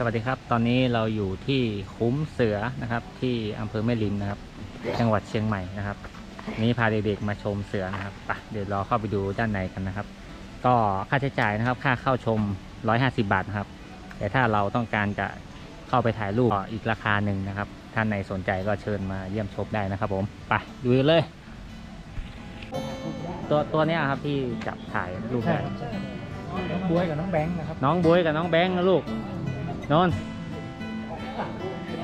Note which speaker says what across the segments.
Speaker 1: สวัสดีครับ ตอนนี้เราอยู่ที่คุ้มเสือนะครับ ที่อำเภอแม่ริมนะครับ จังหวัดเชียงใหม่นะครับวันนี้พาเด็กๆมาชมเสือนะครับไปเดี๋ยวเราเข้าไปดูด้านในกันนะครับ ก็ค่าใช้จ่ายนะครับ ค่าเข้าชม 150 บาทนะครับ แต่ถ้าเราต้องการจะเข้าไปถ่ายรูปก็อีกราคาหนึ่งนะครับ ท่านไหนสนใจก็เชิญมาเยี่ยมชมได้นะครับผมไปดูกันเลย ตัวตัวเนี้ยครับที่จับถ่ายรูป
Speaker 2: ใช่
Speaker 1: ได้
Speaker 2: ครับใช่น้องบวยกับน้องแบงค์นะครับ
Speaker 1: น้องบวยกับน้องแบงค์นะลูก นนท์
Speaker 3: เชี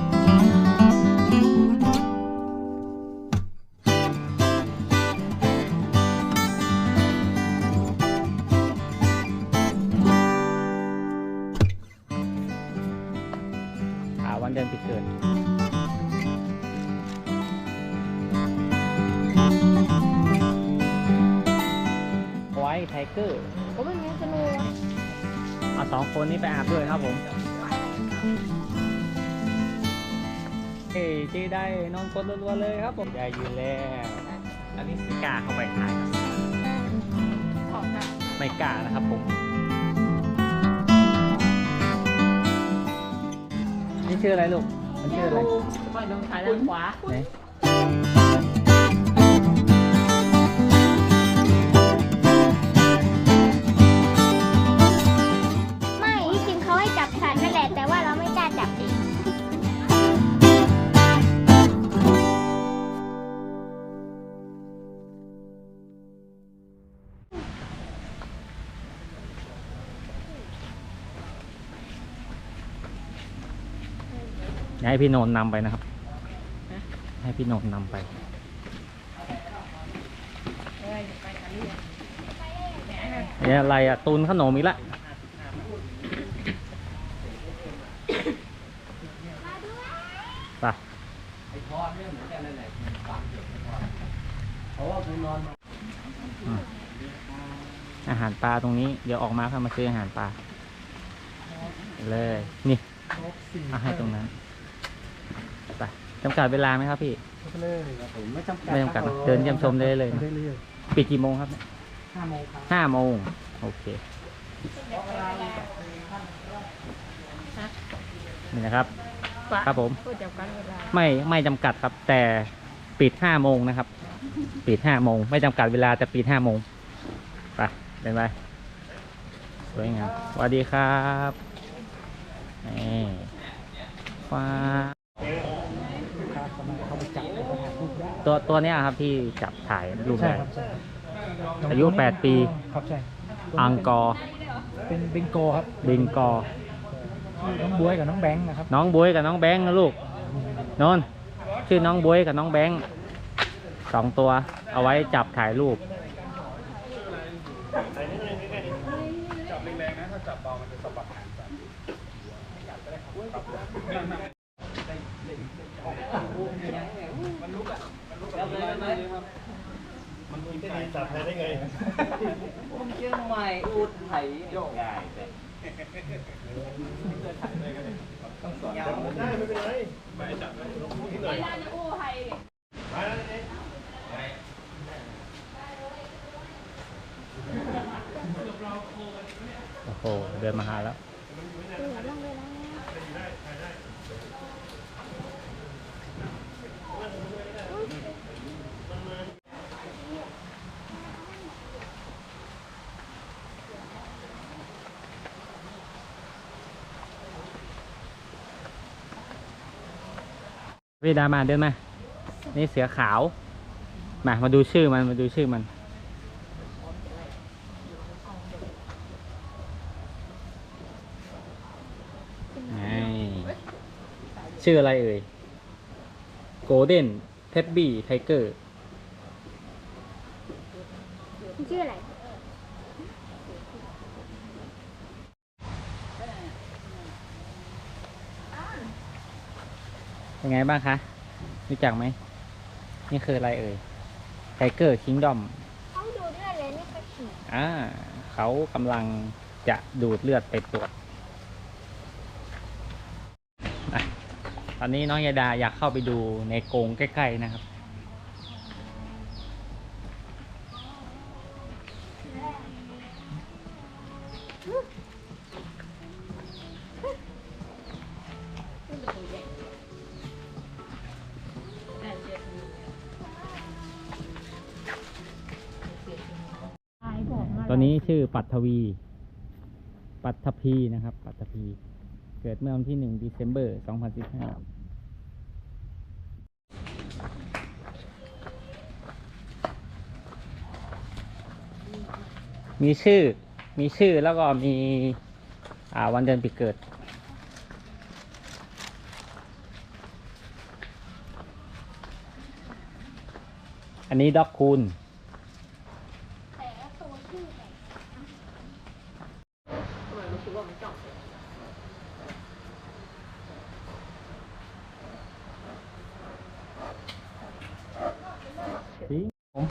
Speaker 3: ย
Speaker 1: เกอร์
Speaker 4: ก็ไม่มีสนุก
Speaker 1: เอาสองคนนี้ไปอาบด้วยครับผมเฮ้ยเจได้นอนกดรัวๆเลยครับผมได้ยืนแล้วอันนี้ไม่กล้าเข้าไปถ่ายครับ
Speaker 4: ของค่ะ
Speaker 1: ไม่กล้านะครับผมนี่ชื่ออะไรลูก มันชื่ออะไร
Speaker 4: ปล่อยลงถ่ายด้านขวา
Speaker 1: ไหน
Speaker 4: ให้
Speaker 1: พี่โนนท์นำไปนะครับ ให้พี่โนนท์นำไปเนี่ยอะไรอะตุนขนมอีกละไป
Speaker 3: อา
Speaker 1: หารปลาตรงนี้ เดี๋ยวออกมาค่อยมาซื้ออาหารปลาเลย นี่อาให้ตรงนั้น ไปจำกัดเวลาไหมครับพี่
Speaker 2: ไปเลยครับผมไม่จำกัด
Speaker 1: ไม่จำกัดนะเดินเยี่ยมชมได้เลยนะ
Speaker 2: ได้เลย
Speaker 1: ปิดกี่โมงครับเนี่ย
Speaker 2: ห้าโมงครับ
Speaker 1: ห้าโมงโอเค นี่นะครับ ครับผม
Speaker 4: พูดจับกันเวลา
Speaker 1: ไม่ไม่จำกัดครับ แต่ปิดห้าโมงนะครับ ปิดห้าโมงไม่จำกัดเวลาแต่ปิดห้าโมงไปเป็นไปสวยงามสวัสดีครับนี่ฟ้า ตัวตัวเนี้ยครับที่จับถ่ายรูป
Speaker 2: ใช่
Speaker 1: ได้
Speaker 2: ครับใช่
Speaker 1: อายุแปดปี
Speaker 2: ครับใช่
Speaker 1: อังกอร์
Speaker 2: เป็นเบงโกครับ
Speaker 1: บิงกอร์
Speaker 2: น้องบวยกับน้องแบงค์นะครับ
Speaker 1: น้องบวยกับน้องแบงค์นะลูกนนท์ชื่อน้องบวยกับน้องแบงค์สองตัว เอาไว้จับถ่ายรูป
Speaker 3: แล้วเลยไหมมันมีที่ไหนจับได้ไงผมเชียงใหม่ อุทัยโยเลยได้ไม่เป็นไรไม่จับเลย
Speaker 1: โอ้โห เดินมาหาแล้ว พี่ดามาเดินมา นี่เสือขาว มา มาดูชื่อมัน มาดูชื่อมันนี่ชื่ออะไรเอ่ย Golden Tabby Tiger
Speaker 4: มันชื่ออะไร
Speaker 1: เป็นไงบ้างคะรู้จักไหมนี่คืออะไรเอ่ย Tiger Kingdom
Speaker 4: เขาดูเลือดเลยนี่เขาฉี่
Speaker 1: อ่าเขากำลังจะดูดเลือดไปตรวจอะตอนนี้น้องยาดาอยากเข้าไปดูในกรงใกล้ ๆ นะครับตั นี้ชื่อปัทวี ปัทภีนะครับ ปัทภีเกิดเมื่อวันที่หนึ่งเดซ ember สองพันสิบห้ามีชื่อ มีชื่อแล้วก็มี อ่า วันเดือนปีเกิด อันนี้ด็อกคูณ
Speaker 4: แต่ตัวชื่อไหน
Speaker 3: ทำไมรู้สึกว่ามันจ่อง
Speaker 1: สิผม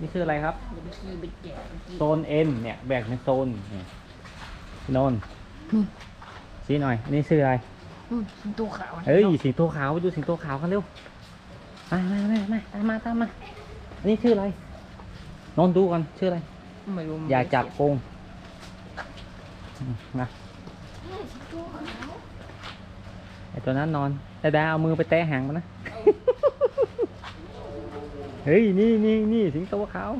Speaker 1: นี่คื ออะไรครับโซนเอ็นเนี่ยแบ่งเป็นโซนนี่โนนชี้หน่อยนี่ชื่ออะไร
Speaker 3: สิงโตขาว
Speaker 1: เอ้ยสิงโตขาวไปดูสิงโตขาวกันเร็วมามามามาตามมาตามมาอันนี้ชื่ออะไรนนท์ดูก่อนชื่ออะไร
Speaker 3: ไม่รู้
Speaker 1: อย่าจับโกงอืมนะ
Speaker 4: นี่ตัวขาว
Speaker 1: ไอตัวนั้นนอนแต่ดาเอามือไปแตะหางมันนะ เฮ้ย นี่นี่นี่สิงโตขาว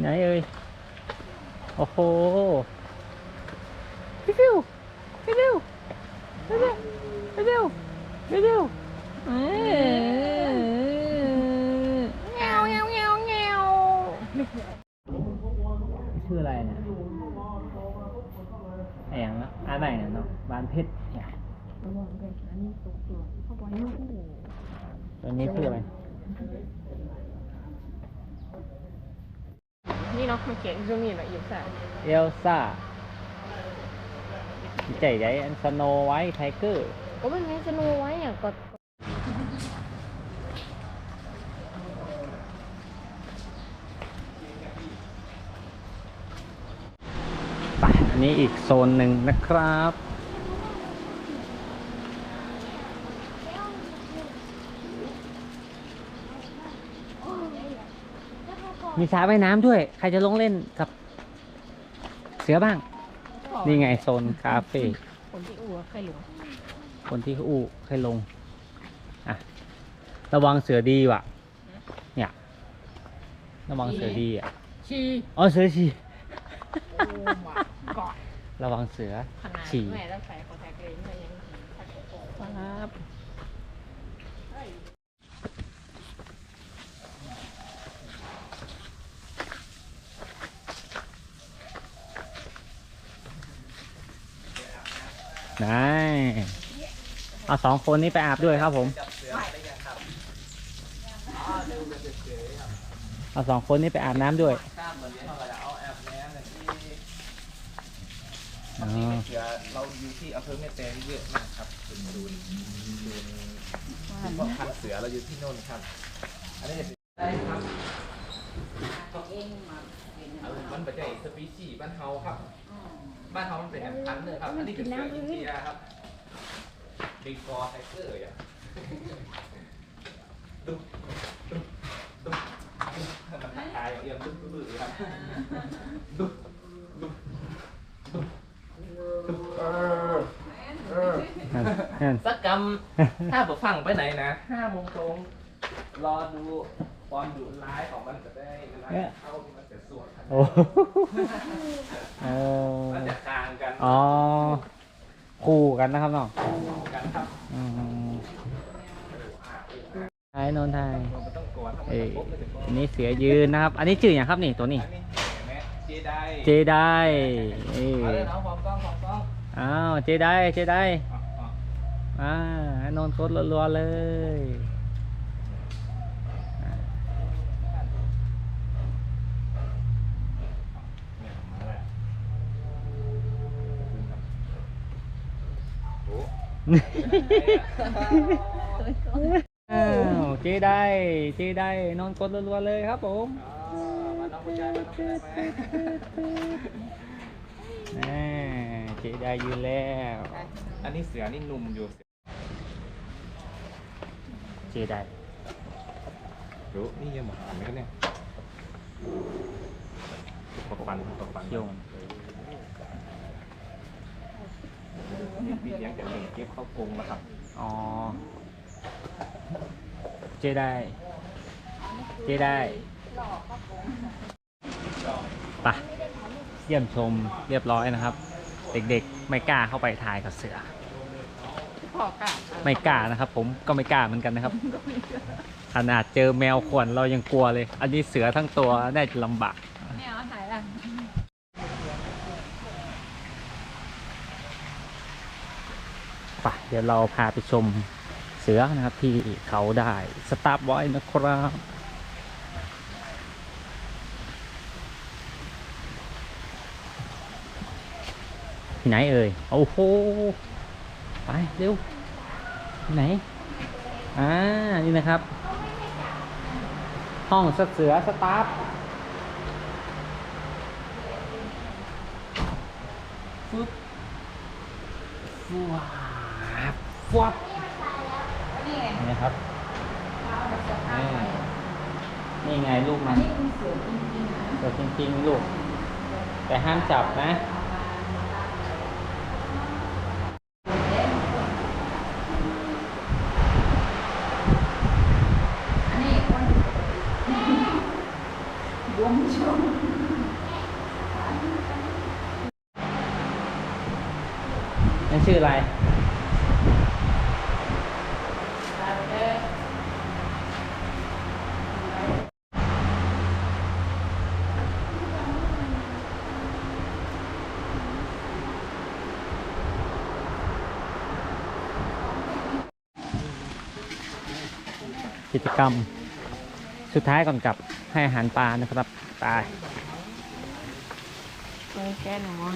Speaker 1: ไหนเอ่ย โอ้โหพี่ฟิวพี่ฟิวพี่ฟิวพี่ฟิวพี่ฟิวเอ้ย
Speaker 4: เงาเงาเงาเงา
Speaker 1: ชื่ออะไรเนี่ยไอ้อย่างนะอะไรเนี่ยเนาะบานเพชรเนี่ยตัวนี้ชื่ออะไร
Speaker 3: นี่เนาะมันเขียนตรงนี้หน่อยอยู่ใส่
Speaker 1: เอลซ่าใจใหญ่อันสโนไวท์ไทเกอร์
Speaker 4: ก็มันไงสโนไว้อะก็
Speaker 1: ไปอันนี้อีกโซนหนึ่งนะครับ มีสระว่ายน้ำด้วย ใครจะลงเล่นกับ เสือบ้าง นี่ไงโซนคาเฟ่
Speaker 3: คนที่อู่เคยหลง
Speaker 1: คนที่เขาอู้ให้ลง อะ ระวังเสือดีว่ะ เนี่ย ระวังเสือดีอะ
Speaker 3: ชี
Speaker 1: อ๋อ เสือฉี่
Speaker 3: โอ้มาก่อน
Speaker 1: ระวังเสือ
Speaker 3: ขนาด
Speaker 1: ฉี่
Speaker 3: แม่ต้องใส่คอนแทคเลนส์ก็ยังใส่กระโปรง
Speaker 1: ครับ นายเอาสองคนนี้ไปอาบด้วยครับผม เอาสองคนนี้ไปอาบน้ำด้วย
Speaker 5: เหมือนเท่าไหร่เอาแอบแม้แต่ที่
Speaker 1: อ๋อ
Speaker 5: เอเราอยู่ที่อำเภอแม่แตงเยอะมากครับเป็นศูนดูนย์เพาะพันเสือเราอยู่ที่โน่นครับ อันนี้จะเป็นได้ครับเอามันเป็นสปีชีส์บ้านเฮาครับ บ้านเฮามันเป็นแอนพันธุ์เลยครับ อันนี้เป็นเสืออินเดียครับบิงกอไทเกอร์อย่างดุ๊บดุ๊บดุ๊บดุ๊บมันทักทายอย่างเอียงดุ๊บดุ๊บดุ๊บครับดุ๊บดุ๊บดุ๊บดุ๊บเออเออ
Speaker 1: นั่นนั่น
Speaker 5: สักกรรมถ้าผมฟังไปไหนนะห้าโมงตรงรอดู บอลดูไลฟ์ของมันจะได้เวลาเข้าที่มันจะสวดครับ
Speaker 1: โอ้โอ้
Speaker 5: มันจะคางกัน
Speaker 1: อ๋อคู่กันนะครับน้อง
Speaker 5: กันครับ
Speaker 1: อืมไทยนนท์ไทย
Speaker 5: มันต้องกอดถ้ามัน
Speaker 1: เอ้ย
Speaker 5: จะปุ๊บมันจะ
Speaker 1: อันนี้เสือยืนนะครับ อันนี้ชื่ออย่างครับนี่ตัวนี้
Speaker 5: อันนี้เห็นไหมเจได
Speaker 1: เจไดเอ้ย
Speaker 5: เอาเลยน้องพร้อมกล้องพร้อมกล้อง
Speaker 1: อ้าวเจไดเจได
Speaker 5: อ๋ออ๋อ
Speaker 1: อ่าให้นนท์กดรัวๆเลย อ้า
Speaker 5: ว
Speaker 1: เจไดเจไดนนท์กดรัวๆเลยครับผม
Speaker 5: อ่ามาน้องผู้ชายมาน้องผู้ชายมา
Speaker 1: อ่าเจไดยืนแล้ว
Speaker 5: อันนี้เสือนี่หนุ่มอยู่
Speaker 1: เจได
Speaker 5: รู้นี่ยังหมดอันนี้ก็เนี่ยตกปันตกปัน
Speaker 1: โยง
Speaker 5: นี่พี่เลี้ยงจะมีเก็บเข้ากรงแล้วครับ
Speaker 1: อ๋อ เจไดเจไดไปไปเยี่ยมชมเรียบร้อยนะครับ เด็กๆไม่กล้าเข้าไปถ่ายกับเสือ
Speaker 6: พอกะ
Speaker 1: ไม่กล้านะครับ ผมก็ไม่กล้าเหมือนกันนะครับ ขนาดเจอแมวข่วนเรายังกลัวเลย อันนี้เสือทั้งตัวน่าจะลำบาก
Speaker 6: ไม่เอาถ่ายละ
Speaker 1: ไป เดี๋ยวเราพาไปชมเสือนะครับที่เขาได้สตาร์ทไว้นะครับที่ไหนเอ่ยโอ้โหไปเร็วที่ไหนอ่านี่นะครับ ห้องสเสือสตาฟฟึบว้าบฟับนี่นะครับนี่นี่ไงลูกมันเสือจริงๆลูก แต่ห้ามจับนะ
Speaker 6: อันนี้คนรวมชม
Speaker 1: นั่นชื่ออะไร กิจกรรม สุดท้ายก่อนกลับให้อาหารปลานะครับตาย
Speaker 6: แค่หนูอง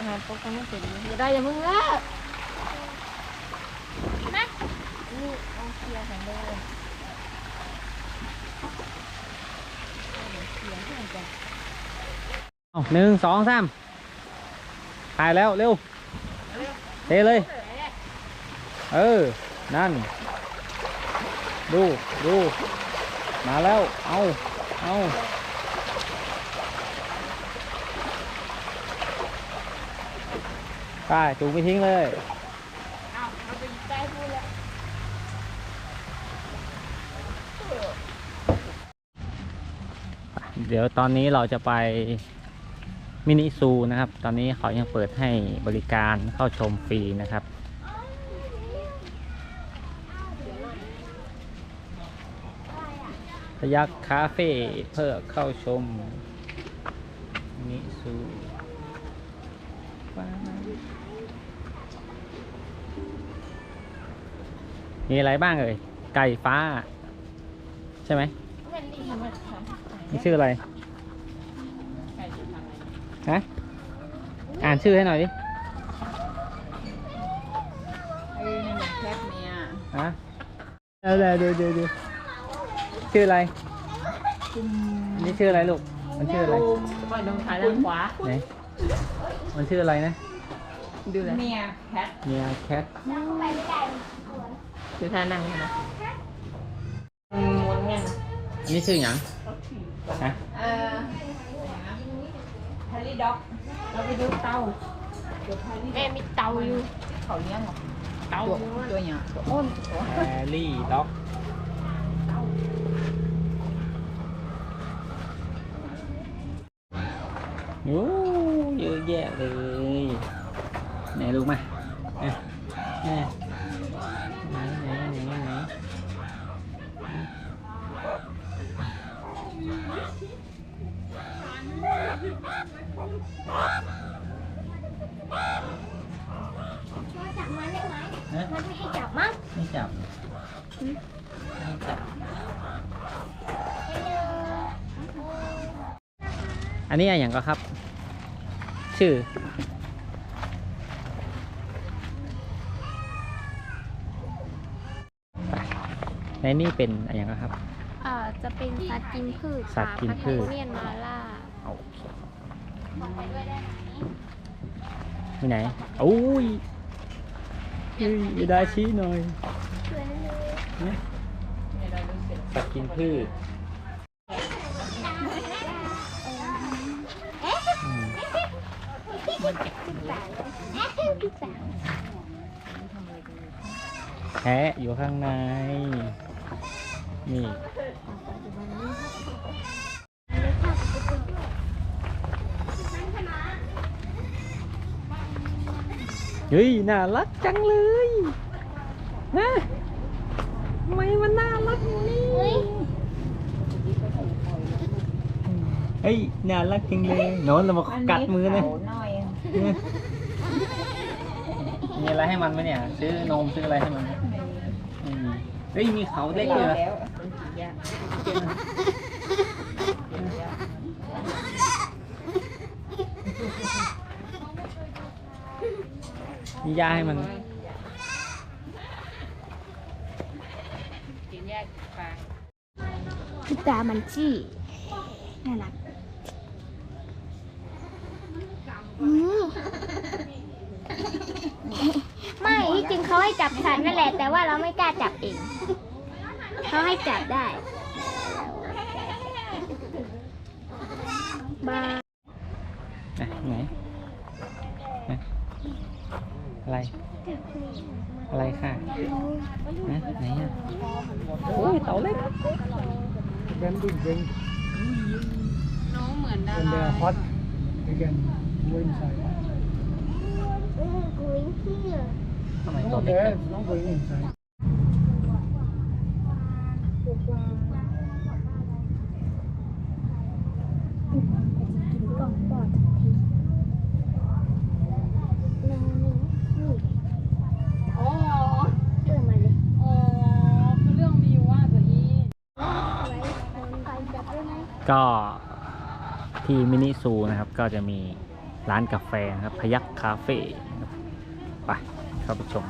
Speaker 6: าหารปกติไม่เสร็จได้ยังมึงละ
Speaker 4: มา นี่เอาเคียร์ของเดิม
Speaker 1: เอาหนึ่งสองสามถ่ายแล้วเร็วเทเลย เออ นั่น ดูดูมาแล้ว เอาเอาไปจูงไปทิ้งเลย
Speaker 4: เอาเอาไปใกล้พูดแล้ว
Speaker 1: เดี๋ยวตอนนี้เราจะไปมินิซูนะครับ ตอนนี้เขายังเปิดให้บริการเข้าชมฟรีนะครับ พยักคาเฟ่เพื่อเข้าชมมินิซูมีอะไรบ้างเอ่ย ไก่ฟ้า ใช่ไหม
Speaker 4: นดีมากค่ะ
Speaker 1: นี่ชื่ออะไร ฮะ อ่านชื่อให้หน่อยดิ
Speaker 6: ไอ้นี่แคทเนี่ย
Speaker 1: ฮะเดี๋ยวเดี๋ยวเดี๋ยวเดี๋ยวเดี๋ยวชื่ออะไรอันนี่ชื่ออะไรลูก มันชื่ออะไร
Speaker 6: ปล่อยลงถ่ายด้านขวา
Speaker 1: ไหนมันชื่ออะไรนะ
Speaker 6: ดูเลยเนี่ยแคท
Speaker 1: เมียแคท
Speaker 4: นั่งไปไม่ได้
Speaker 6: ดูท่านั่งนะม้วนเงี้ย
Speaker 1: อันนี้ชื่อหยังฮะ
Speaker 6: เอ่อแฮร์รี่ด็อกเราไปดูเต่า
Speaker 4: แม่มีเตาอยู่
Speaker 6: เขาเลี้ยงเหรอเต่าตัวเนี้ยตัวอ้นตัว
Speaker 1: แฮร์รี่ด็อกโอ้เยอะแยะเลยไหนลูกมา
Speaker 4: จับไม่จับ
Speaker 1: อันนี้อะไรอย่างก็ครับ ชื่อ ในนี่เป็นอะไรอย่างก็ครับ
Speaker 4: อ่าจะเป็นสัตว์กินพืช
Speaker 1: สัตว์กินพืช
Speaker 4: เมียนมาล่า
Speaker 1: โอเคที่ไหนโอ้ยเฮ้ยไม่ได้ชี้หน่อยเนี่ย สัตว์กินพืชแพะอยู่ข้างใน นี่เฮ้ย น่ารักจังเลยฮะ ไมมันน่ารักอย่างนี้
Speaker 4: เฮ้ย
Speaker 1: เฮ้ยน่ารักจริงเลยโน้นเรามากัดมือเลย
Speaker 6: เขาหน่อย
Speaker 1: มีอะไรให้มันไหมเนี่ย ซื้อนมซื้ออะไรให้มันไหมไม่มีเฮ้ยมีเขาเล็กเลยเหรอ
Speaker 6: แล้วเป็นกี่ยา
Speaker 1: มียาให้มัน
Speaker 6: กินยาปลา
Speaker 4: ตามันจี้น่ารักไม่ที่จริงเขาให้จับสัตว์นั่นแหละ แต่ว่าเราไม่กล้าจับเองเขาให้จับได้บา
Speaker 1: อะไหนอะไร อะไรค่ะนะไหนอะโอ้ยเต่าเล็ก
Speaker 2: เบนดิ้งเบน
Speaker 6: น้องเหมือนดา
Speaker 2: and they
Speaker 6: รา
Speaker 2: are hot you can go inside
Speaker 4: เออกุยเที่ยว
Speaker 1: ทำไมตัว
Speaker 2: no
Speaker 1: เล็ก
Speaker 2: there
Speaker 1: จัง
Speaker 2: no going inside
Speaker 4: กินกล่องปอดทันทีนอนหนึ่งนี่
Speaker 6: อ๋อ
Speaker 4: เปิดมาเลย
Speaker 6: อ๋อคือเรื่องมีอยู่ว่าตัวอี
Speaker 4: ไว้ใครจับได้ไหม
Speaker 1: ก็ที่มินิซูนะครับก็จะมีร้านกาแฟนะครับพยักคาเฟ่ไปเข้าไปชม